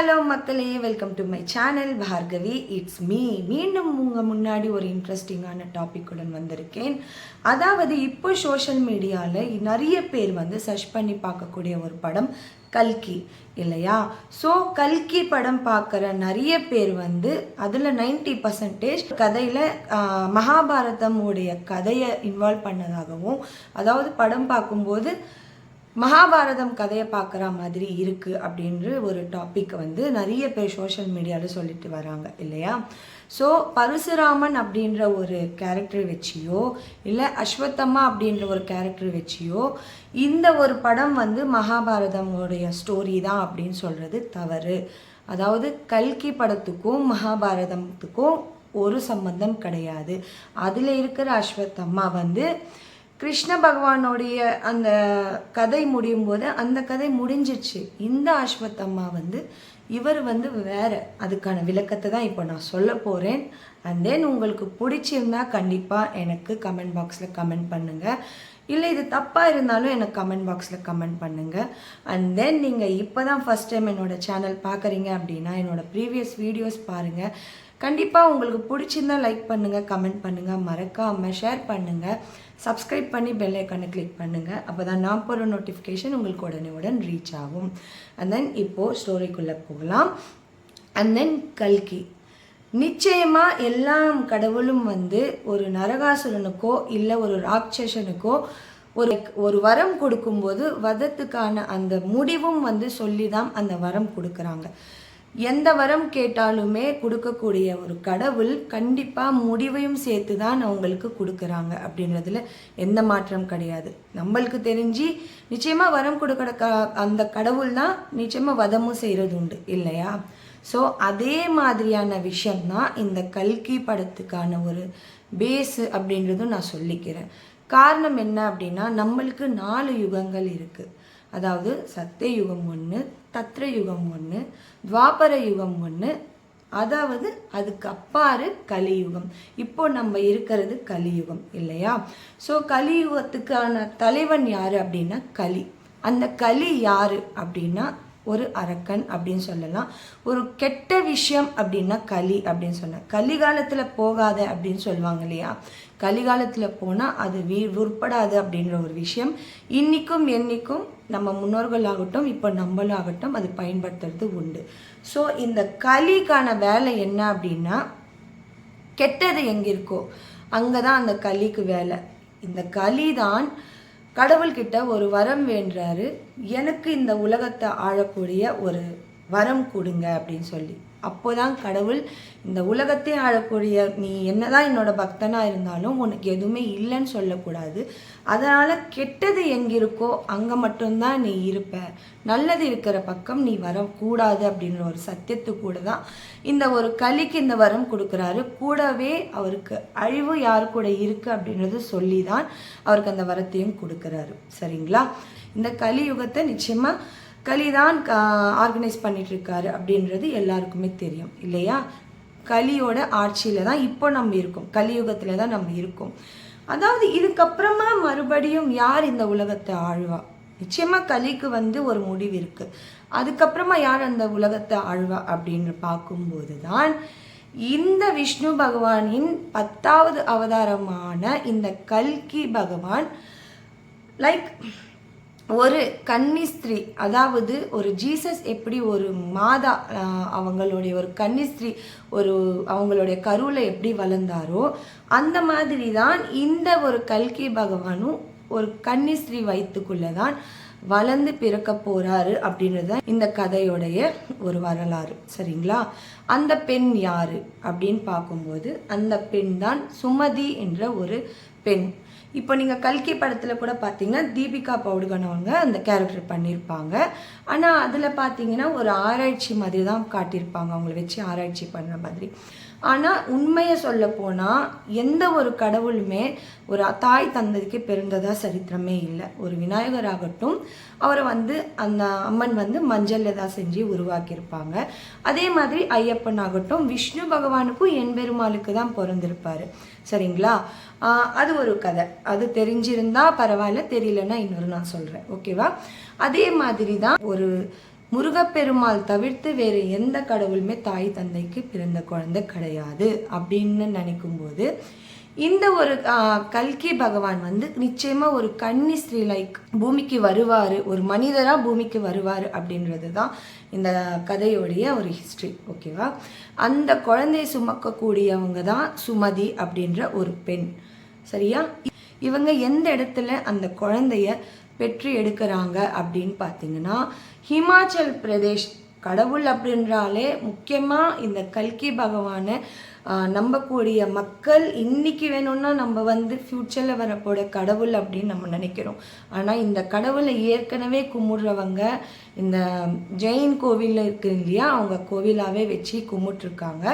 Hello மக்களே welcome to my channel Bhargavi. It's me மீண்டும் உங்கள் முன்னாடி ஒரு இன்ட்ரெஸ்டிங்கான டாப்பிக்குடன் வந்திருக்கேன். அதாவது இப்போ சோஷியல் மீடியாவில் நிறைய பேர் வந்து சர்ச் பண்ணி பார்க்கக்கூடிய ஒரு படம் கல்கி இல்லையா? ஸோ கல்கி படம் பார்க்குற நிறைய பேர் வந்து அதில் நைன்டி பர்சன்டேஜ் கதையில் மகாபாரதம் உடைய கதையை இன்வால்வ் பண்ணதாகவும் அதாவது படம் பார்க்கும்போது மகாபாரதம் கதையை பார்க்குற மாதிரி இருக்குது அப்படின்ற ஒரு டாபிக் வந்து நிறைய பேர் சோஷியல் மீடியாவில் சொல்லிட்டு வராங்க இல்லையா? ஸோ பரசுராமன் அப்படின்ற ஒரு கேரக்டர் வச்சியோ இல்லை அஸ்வத்தம்மா அப்படின்ற ஒரு கேரக்டர் வச்சியோ இந்த ஒரு படம் வந்து மகாபாரதமுடைய ஸ்டோரி தான் அப்படின்னு சொல்கிறது தவறு. அதாவது கல்கி படத்துக்கும் மகாபாரதத்துக்கும் ஒரு சம்பந்தம் கிடையாது. அதில் இருக்கிற அஸ்வத்தம்மா வந்து கிருஷ்ண பகவானுடைய அந்த கதை முடியும் போது அந்த கதை முடிஞ்சிச்சு இந்த அஸ்வத்தம்மா வந்து இவர் வந்து வேற அதுக்கான விளக்கத்தை தான் இப்போ நான் சொல்ல போகிறேன் அண்ட் தென் உங்களுக்கு பிடிச்சிருந்தா கண்டிப்பாக எனக்கு கமெண்ட் பாக்ஸில் கமெண்ட் பண்ணுங்கள் இல்லை இது தப்பாக இருந்தாலும் எனக்கு கமெண்ட் பாக்ஸில் கமெண்ட் பண்ணுங்கள் அண்ட் தென் நீங்கள் இப்போ தான் ஃபஸ்ட் டைம் என்னோடய சேனல் பார்க்குறீங்க அப்படின்னா என்னோடய ப்ரீவியஸ் வீடியோஸ் பாருங்கள் கண்டிப்பாக உங்களுக்கு பிடிச்சிருந்தா லைக் பண்ணுங்கள் கமெண்ட் பண்ணுங்கள் மறக்காமல் ஷேர் பண்ணுங்கள் சப்ஸ்கிரைப் பண்ணி பெல் ஐக்கானை கிளிக் பண்ணுங்கள் அப்போ தான் நான் போகிற நோட்டிஃபிகேஷன் உங்களுக்கு உடனே உடன் ரீச் ஆகும். அண்ட் தென் இப்போது ஸ்டோரிக்குள்ளே போகலாம். அண்ட் தென் கல்கி. நிச்சயமாக எல்லாம் கடவுளும் வந்து ஒரு நரகாசுரனுக்கோ இல்லை ஒரு ராட்சசனுக்கோ ஒரு ஒரு வரம் கொடுக்கும்போது வதத்துக்கான அந்த முடிவும் வந்து சொல்லி தான் அந்த வரம் கொடுக்குறாங்க. எந்த வரம் கேட்டாலுமே கொடுக்கக்கூடிய ஒரு கடவுள் கண்டிப்பாக முடிவையும் சேர்த்து தான் அவங்களுக்கு கொடுக்குறாங்க அப்படின்றதுல எந்த மாற்றம் கிடையாது. நம்மளுக்கு தெரிஞ்சு நிச்சயமாக வரம் கொடுக்குற க அந்த கடவுள் தான் நிச்சயமாக வதமும் செய்கிறது உண்டு இல்லையா? ஸோ அதே மாதிரியான விஷயம்தான் இந்த கல்கி படத்துக்கான ஒரு பேஸு அப்படின்றதும் நான் சொல்லிக்கிறேன். காரணம் என்ன அப்படின்னா நம்மளுக்கு நாலு யுகங்கள் இருக்குது அதாவது சத்திய யுகம் ஒன்று தத்ர யுகம் ஒன்று துவாபர யுகம் ஒன்று அதாவது அதுக்கு அப்பாறு கலியுகம். இப்போ நம்ம இருக்கிறது கலியுகம் இல்லையா? ஸோ கலியுகத்துக்கான தலைவன் யார் அப்படின்னா கலி. அந்த கலி யார் அப்படின்னா ஒரு அரக்கன் அப்படின்னு சொல்லலாம். ஒரு கெட்ட விஷயம் அப்படின்னா களி அப்படின்னு சொன்னேன் கலிகாலத்தில் போகாத அப்படின்னு சொல்லுவாங்க இல்லையா? கலிகாலத்தில் போனால் அது வீ உருப்படாது அப்படின்ற ஒரு விஷயம். இன்றைக்கும் என்னைக்கும் நம்ம முன்னோர்களாகட்டும் இப்போ நம்மளும் ஆகட்டும் அது பயன்படுத்துறது உண்டு. ஸோ இந்த களிக்கான வேலை என்ன அப்படின்னா கெட்டது எங்கே இருக்கோ அங்கே தான் அந்த களிக்கு வேலை. இந்த களி தான் கடவுள்கிட்ட ஒரு வரம் வேண்டுறாரு. எனக்கு இந்த உலகத்தை ஆழக்கூடிய ஒரு வரம் கொடுங்க அப்படின்னு சொல்லி. அப்போதான் கடவுள் இந்த உலகத்தை ஆளக்கூடிய நீ என்னதான் என்னோட பக்தனாக இருந்தாலும் உனக்கு எதுவுமே இல்லைன்னு சொல்லக்கூடாது. அதனால் கெட்டது எங்கே இருக்கோ அங்கே மட்டும்தான் நீ இருப்ப. நல்லது இருக்கிற பக்கம் நீ வரக்கூடாது அப்படின்ற ஒரு சத்தியத்து கூட தான் இந்த ஒரு கலிக்கு இந்த வரம் கொடுக்குறாரு. கூடவே அவருக்கு அழிவு யார் கூட இருக்குது அப்படின்றது சொல்லி தான் அவருக்கு அந்த வரத்தையும் கொடுக்குறாரு. சரிங்களா? இந்த கலியுகத்தை நிச்சயமாக கலிதான் ஆர்கனைஸ் பண்ணிட்டு இருக்காரு அப்படின்றது எல்லாருக்குமே தெரியும் இல்லையா? கலியோட ஆட்சியில் தான் இப்போ நம்ம இருக்கோம். கலியுகத்தில் தான் நம்ம இருக்கோம். அதாவது இதுக்கப்புறமா மறுபடியும் யார் இந்த உலகத்தை ஆழ்வா? நிச்சயமாக கலிக்கு வந்து ஒரு முடிவு இருக்குது அதுக்கப்புறமா யார் அந்த உலகத்தை ஆழ்வா அப்படின்னு பார்க்கும்போது தான் இந்த விஷ்ணு பகவானின் பத்தாவது அவதாரமான இந்த கல்கி பகவான் லைக் ஒரு கன்னிஸ்திரி அதாவது ஒரு ஜீசஸ் எப்படி ஒரு மாதா அவங்களுடைய ஒரு கன்னிஸ்திரி ஒரு அவங்களுடைய கருவில் எப்படி வளர்ந்தாரோ அந்த மாதிரி தான் இந்த ஒரு கல்கி பகவானும் ஒரு கன்னிஸ்திரி வயிற்றுக்குள்ளே தான் வளர்ந்து பிறக்க போகிறாரு அப்படின்றது தான் இந்த கதையோடைய ஒரு வரலாறு. சரிங்களா? அந்த பெண் யார் அப்படின்னு பார்க்கும்போது அந்த பெண் தான் சுமதி என்ற ஒரு பெண். இப்போ நீங்கள் கல்கி படத்தில் கூட பார்த்தீங்கன்னா தீபிகா பவுடுகனவங்க அந்த கேரக்டர் பண்ணியிருப்பாங்க ஆனால் அதில் பார்த்தீங்கன்னா ஒரு ஆராய்ச்சி மாதிரி தான் காட்டியிருப்பாங்க. அவங்கள வச்சு ஆராய்ச்சி பண்ணுற மாதிரி. ஆனால் உண்மையை சொல்ல போனால் எந்த ஒரு கடவுளுமே ஒரு தாய் தந்ததுக்கு பிறந்ததாக சரித்திரமே இல்லை. ஒரு விநாயகர் ஆகட்டும் அவரை வந்து அந்த அம்மன் வந்து மஞ்சளில் தான் செஞ்சு உருவாக்கியிருப்பாங்க. அதே மாதிரி ஐயப்பன் ஆகட்டும் விஷ்ணு பகவானுக்கும் என் பெருமாளுக்கு தான் பிறந்திருப்பார். சரிங்களா? அது ஒரு கதை. அது தெரிஞ்சிருந்தா பரவாயில்ல தெரியலன்னா இன்னொரு நான் சொல்கிறேன் ஓகேவா? அதே மாதிரி தான் ஒரு முருகப்பெருமாள் தவிர்த்து வேறு எந்த கடவுளுமே தாய் தந்தைக்கு பிறந்த குழந்தை கிடையாது அப்படின்னு நினைக்கும்போது இந்த ஒரு கல்கி பகவான் வந்து நிச்சயமாக ஒரு கன்னி ஸ்ரீ லைக் பூமிக்கு வருவார் ஒரு மனிதராக பூமிக்கு வருவார் அப்படின்றது தான் இந்த கதையோடைய ஒரு ஹிஸ்ட்ரி ஓகேவா அந்த குழந்தையை சுமக்கக்கூடியவங்க தான் சுமதி அப்படின்ற ஒரு பெண் சரியா? இவங்க எந்த இடத்துல அந்த குழந்தைய பெற்று எடுக்கிறாங்க அப்படின்னு பார்த்தீங்கன்னா ஹிமாச்சல் பிரதேஷ் கடவுள் அப்படின்றாலே முக்கியமாக இந்த கல்கி பகவானை நம்பக்கூடிய மக்கள் இன்னைக்கு வேணும்னா நம்ம வந்து ஃப்யூச்சரில் வரப்போட கடவுள் அப்படின்னு நம்ம நினைக்கிறோம். ஆனால் இந்த கடவுளை ஏற்கனவே கும்பிட்றவங்க இந்த ஜெயின் கோவிலில் இருக்கு இல்லையா அவங்க கோவிலாகவே வச்சு கும்பிட்டுருக்காங்க.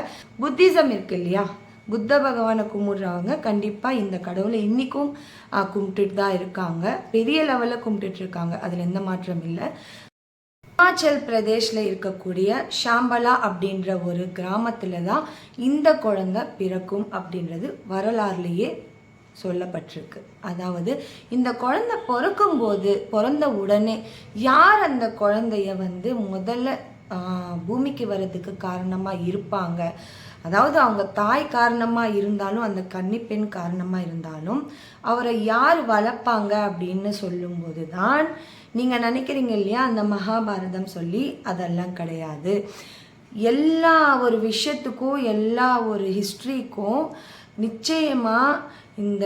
புத்திசம் இருக்கு இல்லையா? புத்த பகவானை கும்பிடுறவங்க கண்டிப்பாக இந்த கடவுளை இன்றைக்கும் கும்பிட்டுட்டு தான் இருக்காங்க. பெரிய லெவலில் கும்பிட்டுட்டு இருக்காங்க அதில் எந்த மாற்றம் இல்லை. ஹிமாச்சல் பிரதேஷில் இருக்கக்கூடிய ஷாம்பலா அப்படின்ற ஒரு கிராமத்தில் தான் இந்த குழந்தை பிறக்கும் அப்படின்றது வரலாறுலேயே சொல்லப்பட்டிருக்கு. அதாவது இந்த குழந்தை பிறக்கும்போது பிறந்த உடனே யார் அந்த குழந்தைய வந்து முதல்ல பூமிக்கு வர்றதுக்கு காரணமாக இருப்பாங்க? அதாவது அவங்க தாய் காரணமாக இருந்தாலும் அந்த கன்னிப்பெண் காரணமாக இருந்தாலும் அவரை யார் வளர்ப்பாங்க அப்படின்னு சொல்லும்போது தான் நீங்கள் நினைக்கிறீங்க இல்லையா? அந்த மகாபாரதம் சொல்லி அதெல்லாம் கிடையாது. எல்லா ஒரு விஷயத்துக்கும் எல்லா ஒரு ஹிஸ்ட்ரிக்கும் நிச்சயமாக இந்த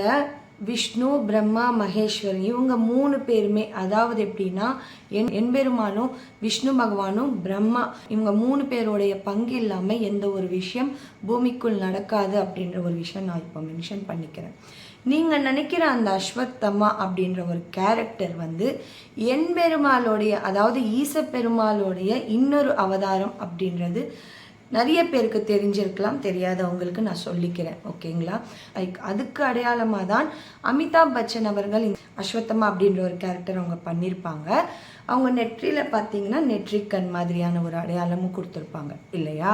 விஷ்ணு பிரம்மா மகேஸ்வரன் இவங்க மூணு பேருமே அதாவது எப்படின்னா என் எம்பெருமானும் விஷ்ணு பகவானும் பிரம்மா இவங்க மூணு பேருடைய பங்கு இல்லாமல் எந்த ஒரு விஷயம் பூமிக்குள் நடக்காது அப்படின்ற ஒரு விஷயம் நான் இப்போ மென்ஷன் பண்ணிக்கிறேன். நீங்கள் நினைக்கிற அந்த அஸ்வத்தம்மா அப்படின்ற ஒரு கேரக்டர் வந்து என் பெருமாளுடைய அதாவது ஈச பெருமாளுடைய இன்னொரு அவதாரம் அப்படின்றது நிறைய பேருக்கு தெரிஞ்சிருக்கலாம் தெரியாதவங்களுக்கு நான் சொல்லிக்கிறேன் ஓகேங்களா? லைக் அதுக்கு அடையாளமாக தான் அமிதாப் பச்சன் அவர்கள் அஸ்வத்தமா அப்படின்ற ஒரு கேரக்டர் அவங்க பண்ணியிருப்பாங்க அவங்க நெற்றியில் பார்த்தீங்கன்னா நெற்றிக்கண் மாதிரியான ஒரு அடையாளமும் கொடுத்துருப்பாங்க இல்லையா?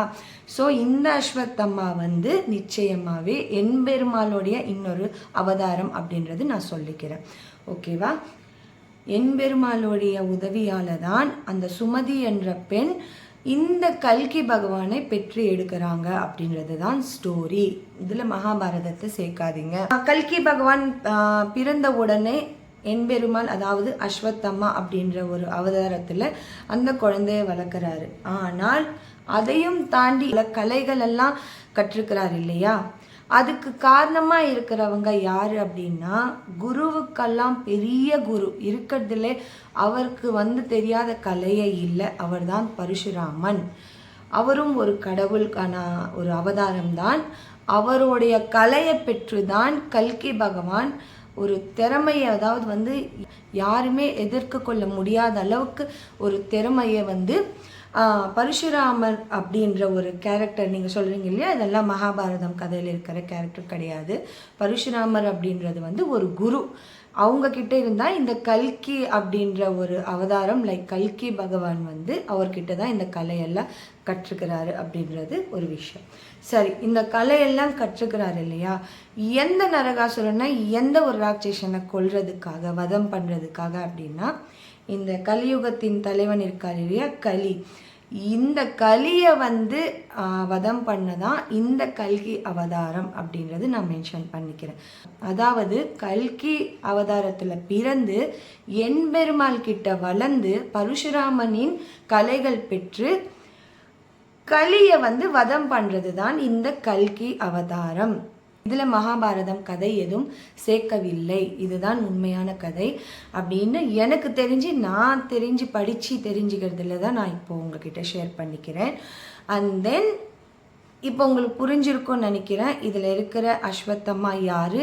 ஸோ இந்த அஸ்வத்தம்மா வந்து நிச்சயமாகவே எம்பெருமாளுடைய இன்னொரு அவதாரம் அப்படின்றது நான் சொல்லிக்கிறேன் ஓகேவா? எம்பெருமாளுடைய உதவியால் தான் அந்த சுமதி என்ற பெண் இந்த கல்கி பகவானை பெற்று எடுக்கிறாங்க அப்படின்றது தான் ஸ்டோரி இதில் மகாபாரதத்தை சேர்க்காதீங்க. கல்கி பகவான் பிறந்த உடனே என்பெருமாள் அதாவது அஸ்வத்தம்மா அப்படின்ற ஒரு அவதாரத்தில் அந்த குழந்தைய வளர்க்குறாரு. ஆனால் அதையும் தாண்டி கலைகள் எல்லாம் கற்றுக்கிறார் இல்லையா? அதுக்கு காரணமாக இருக்கிறவங்க யார் அப்படின்னா குருவுக்கெல்லாம் பெரிய குரு. இருக்கிறதுல அவருக்கு வந்து தெரியாத கலையே இல்லை. அவர்தான் பரசுராமன். அவரும் ஒரு கடவுளுக்கான ஒரு அவதாரம் தான் அவருடைய கலையை பெற்று தான் கல்கி பகவான் ஒரு திறமையை அதாவது வந்து யாருமே எதிர்க்க கொள்ள முடியாத அளவுக்கு ஒரு திறமையை வந்து பரஷுராமர் அப்படின்ற ஒரு கேரக்டர் நீங்கள் சொல்கிறீங்க இல்லையா? இதெல்லாம் மகாபாரதம் கதையில் இருக்கிற கேரக்டர் கிடையாது. பரஷுராமர் அப்படின்றது வந்து ஒரு குரு. அவங்கக்கிட்ட இருந்தால் இந்த கல்கி அப்படின்ற ஒரு அவதாரம் லைக் கல்கி பகவான் வந்து அவர்கிட்ட தான் இந்த கலையெல்லாம் கற்றுக்கிறாரு அப்படின்றது ஒரு விஷயம். சரி இந்த கலையெல்லாம் கற்றுக்கிறாரு இல்லையா? எந்த நரகாசுரனை எந்த ஒரு ராட்சசனை கொல்றதுக்காக வதம் பண்ணுறதுக்காக அப்படின்னா இந்த கலியுகத்தின் தலைவன் இருக்கார் இல்லையா? கலி. இந்த கலியை வந்து வதம் வதம் பண்ணதான் இந்த கல்கி அவதாரம் அப்படின்றது நான் மென்ஷன் பண்ணிக்கிறேன். அதாவது கல்கி அவதாரத்தில் பிறந்து எண்பெருமாள் கிட்ட வளர்ந்து பரசுராமனின் கலைகள் பெற்று கலியை வந்து வதம் பண்ணுறது தான் இந்த கல்கி அவதாரம். இதில் மகாபாரதம் கதை எதுவும் சேர்க்கவில்லை. இதுதான் உண்மையான கதை அப்படின்னு எனக்கு தெரிஞ்சு நான் தெரிஞ்சு படித்து தெரிஞ்சுக்கிறதுல தான் நான் இப்போ உங்ககிட்ட ஷேர் பண்ணிக்கிறேன். அண்ட் தென் இப்போ உங்களுக்கு புரிஞ்சிருக்கும்னு நினைக்கிறேன். இதில் இருக்கிற அஸ்வத்தம்மா யார்?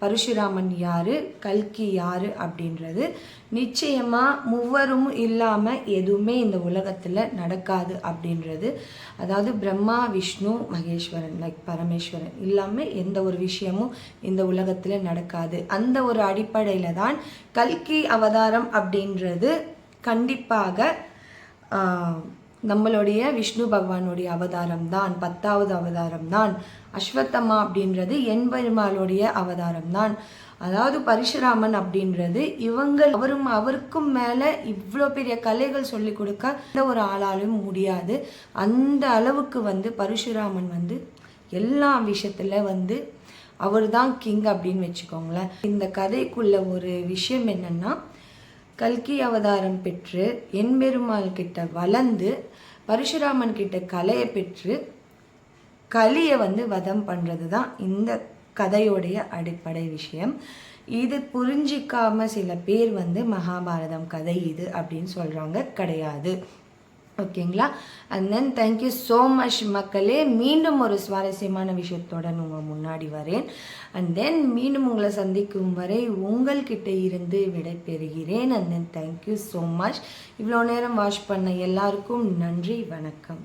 பரசுராமன் யார் கல்கி யார் அப்படின்றது நிச்சயமாக மூவரும் இல்லாமல் எதுவுமே இந்த உலகத்தில் நடக்காது அப்படின்றது. அதாவது பிரம்மா விஷ்ணு மகேஸ்வரன் லைக் பரமேஸ்வரன் இல்லாமல் எந்த ஒரு விஷயமும் இந்த உலகத்தில் நடக்காது. அந்த ஒரு அடிப்படையில் தான் கல்கி அவதாரம் அப்படின்றது கண்டிப்பாக நம்மளுடைய விஷ்ணு பகவானுடைய அவதாரம் தான் பத்தாவது அவதாரம் தான் அஸ்வத்தம்மா அப்படின்றது என்பெருமாளுடைய அவதாரம் தான் அதாவது பரிசுராமன் அப்படின்றது இவங்க அவரும் அவருக்கும் மேலே இவ்வளோ பெரிய கலைகள் சொல்லி கொடுக்க எந்த ஒரு ஆளாலும் முடியாது. அந்த அளவுக்கு வந்து பரசுராமன் வந்து எல்லா விஷயத்தில் வந்து அவர் தான் கிங் அப்படின்னு வச்சுக்கோங்களேன். இந்த கதைக்குள்ள ஒரு விஷயம் என்னன்னா கல்கி அவதாரம் பெற்று எம்பெருமாள் கிட்ட வளர்ந்து பரசுராமன் கிட்ட கலையை பெற்று கலியை வந்து வதம் பண்ணுறது தான் இந்த கதையோடைய அடிப்படை விஷயம். இது புரிஞ்சிக்காம சில பேர் வந்து மகாபாரதம் கதை இது அப்படின்னு சொல்கிறாங்க கிடையாது. ஓகேங்களா? And then thank you so much மக்களே. மீண்டும் ஒரு சுவாரஸ்யமான விஷயத்துடன் உங்கள் முன்னாடி வரேன். அண்ட் தென் மீண்டும் உங்களை சந்திக்கும் வரை உங்கள்கிட்ட இருந்து விடைபெறுகிறேன். And then thank you so much இவ்வளோ நேரம் வாஷ் பண்ண எல்லாருக்கும் நன்றி. வணக்கம்.